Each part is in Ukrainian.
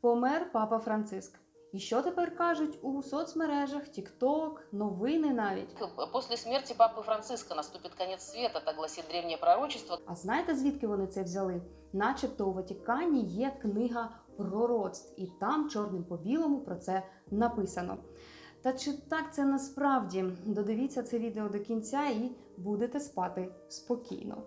Помер папа Франциск. І що тепер кажуть у соцмережах, TikTok, новини навіть? После смерти Папы Франциска наступит конец света, так гласит древнее пророчество. А знаєте, звідки вони це взяли? Начебто у Ватикані є книга пророцтв, і там чорним по білому про це написано. Та чи так це насправді? Додивіться це відео до кінця і будете спати спокійно.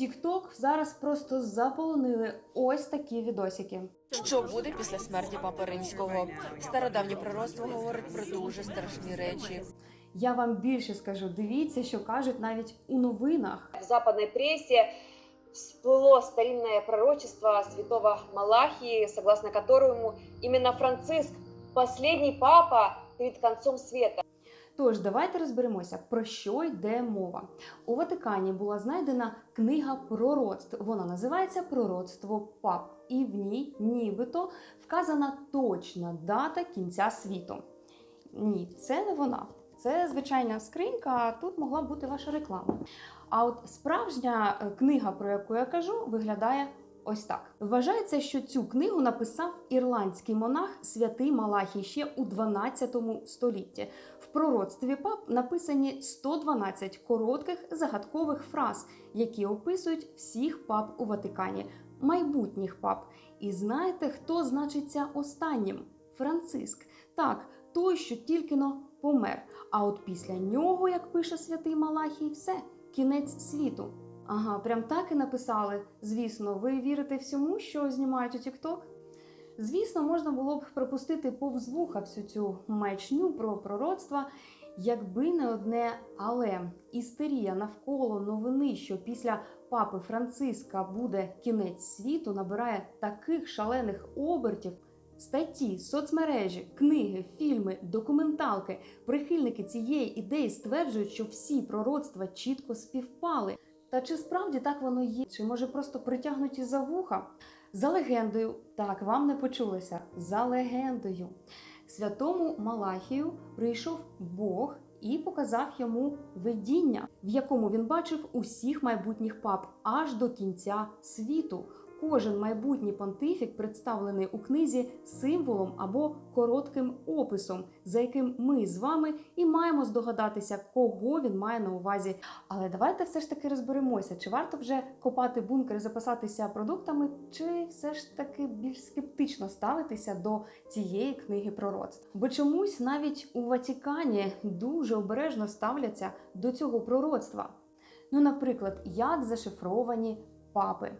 TikTok зараз просто заполонили ось такі відосики. Що буде після смерті папи римського? Стародавнє пророцтво говорить про дуже страшні речі. Я вам більше скажу, дивіться, що кажуть навіть у новинах. в западной прессе всплыло старинное пророчество святого Малахии, согласно которому именно Франциск последний папа перед концом света. Тож давайте розберемося, про що йде мова. У Ватикані була знайдена книга пророцтв. Вона називається Пророцтво пап, і в ній нібито вказана точна дата кінця світу. Ні, це не вона. Це звичайна скринька, тут могла бути ваша реклама. А от справжня е, книга, про яку я кажу, виглядає ось так. Вважається, що цю книгу написав ірландський монах святий Малахій ще у 12 столітті. В пророцтві пап написані 112 коротких загадкових фраз, які описують всіх пап у Ватикані, майбутніх пап. І знаєте, хто значиться останнім? Франциск. Так, той, що тільки но помер. А от після нього, як пише святий Малахій, все, кінець світу. Ага, прям так і написали. Звісно, ви вірите всьому, що знімають у TikTok? Звісно, можна було б пропустити повз вуха всю цю маячню про пророцтва, якби не одне але істерія навколо новини, що після папи Франциска буде кінець світу, набирає таких шалених обертів. Статті, соцмережі, книги, фільми, документалки. Прихильники цієї ідеї стверджують, що всі пророцтва чітко співпали. Та чи справді так воно є? Чи може просто притягнуті за вуха? За легендою, так вам не почулося. За легендою, святому Малахію прийшов Бог і показав йому видіння, в якому він бачив усіх майбутніх пап аж до кінця світу. Кожен майбутній понтифік представлений у книзі символом або коротким описом, за яким ми з вами і маємо здогадатися, кого він має на увазі. Але давайте все ж таки розберемося, чи варто вже копати бункер і запасатися продуктами, чи все ж таки більш скептично ставитися до цієї книги пророцтв. Бо чомусь навіть у Ватикані дуже обережно ставляться до цього пророцтва. Ну, наприклад, як зашифровані папи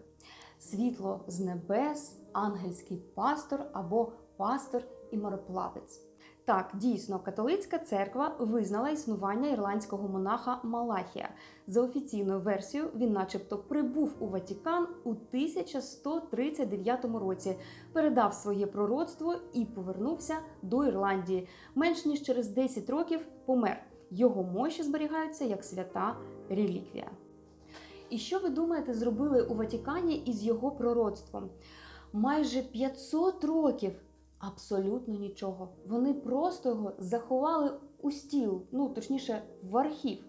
світло з небес, ангельський пастор або пастор і мореплавець. Так, дійсно, католицька церква визнала існування ірландського монаха Малахія. За офіційною версією, він, начебто, прибув у Ватікан у 1139 році, передав своє пророцтво і повернувся до Ірландії. Менш ніж через 10 років помер. Його мощі зберігаються як свята реліквія. І що ви думаєте, зробили у Ватикані із його пророцтвом? Майже 500 років абсолютно нічого. Вони просто його заховали у стіл, ну точніше, в архів.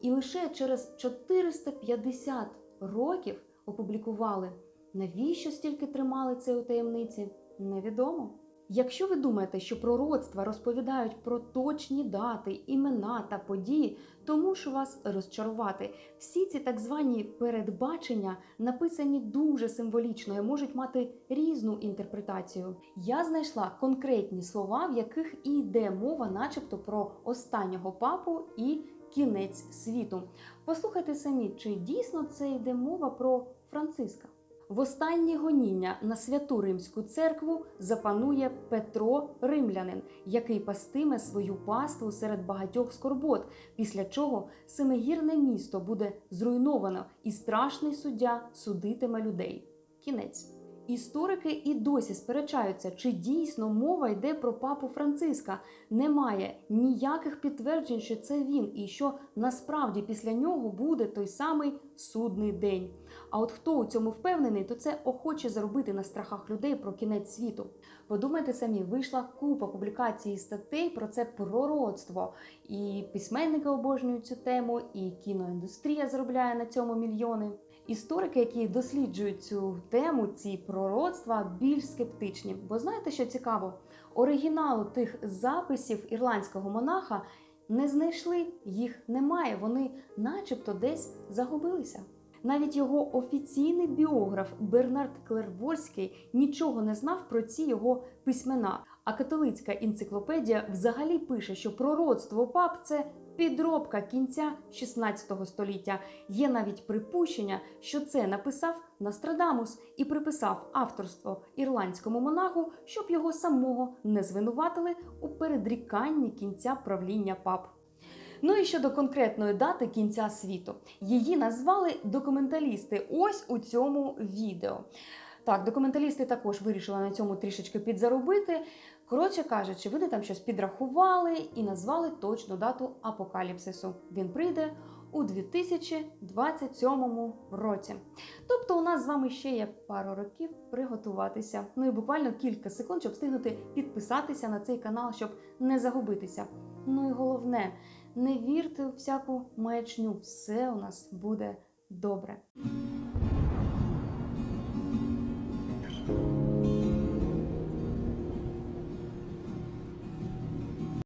І лише через 450 років опублікували. Навіщо стільки тримали це у таємниці? Невідомо. Якщо ви думаєте, що пророцтва розповідають про точні дати, імена та події, то мушу вас розчарувати. Всі ці так звані передбачення написані дуже символічно і можуть мати різну інтерпретацію. Я знайшла конкретні слова, в яких і йде мова, начебто, про останнього папу і кінець світу. Послухайте самі, чи дійсно це йде мова про Франциска. В останні гоніння на святу римську церкву запанує Петро Римлянин, який пастиме свою паству серед багатьох скорбот, після чого семигірне місто буде зруйновано, і страшний суддя судитиме людей. Кінець. Історики і досі сперечаються, чи дійсно мова йде про папу Франциска. Немає ніяких підтверджень, що це він, і що насправді після нього буде той самий судний день. А от хто у цьому впевнений, то це охоче заробити на страхах людей про кінець світу. Подумайте самі, вийшла купа публікацій і статей про це пророцтво. І письменники обожнюють цю тему, і кіноіндустрія заробляє на цьому мільйони. Історики, які досліджують цю тему, ці пророцтва, більш скептичні. Бо знаєте, що цікаво? Оригіналу тих записів ірландського монаха не знайшли, їх немає. Вони, начебто, десь загубилися. Навіть його офіційний біограф Бернард Клервольський нічого не знав про ці його письмена. А католицька енциклопедія взагалі пише, що пророцтво пап це підробка кінця 16 століття. Є навіть припущення, що це написав Нострадамус і приписав авторство ірландському монаху, щоб його самого не звинуватили у передріканні кінця правління пап. Ну і щодо конкретної дати кінця світу, її назвали документалісти ось у цьому відео. Так, документалісти також вирішили на цьому трішечки підзаробити. Коротше кажучи, вони там щось підрахували і назвали точну дату апокаліпсису. Він прийде у 2027 році. Тобто, у нас з вами ще є пару років приготуватися. Ну і буквально кілька секунд, щоб встигнути підписатися на цей канал, щоб не загубитися. Ну і головне, не вірте у всяку маячню, все у нас буде добре.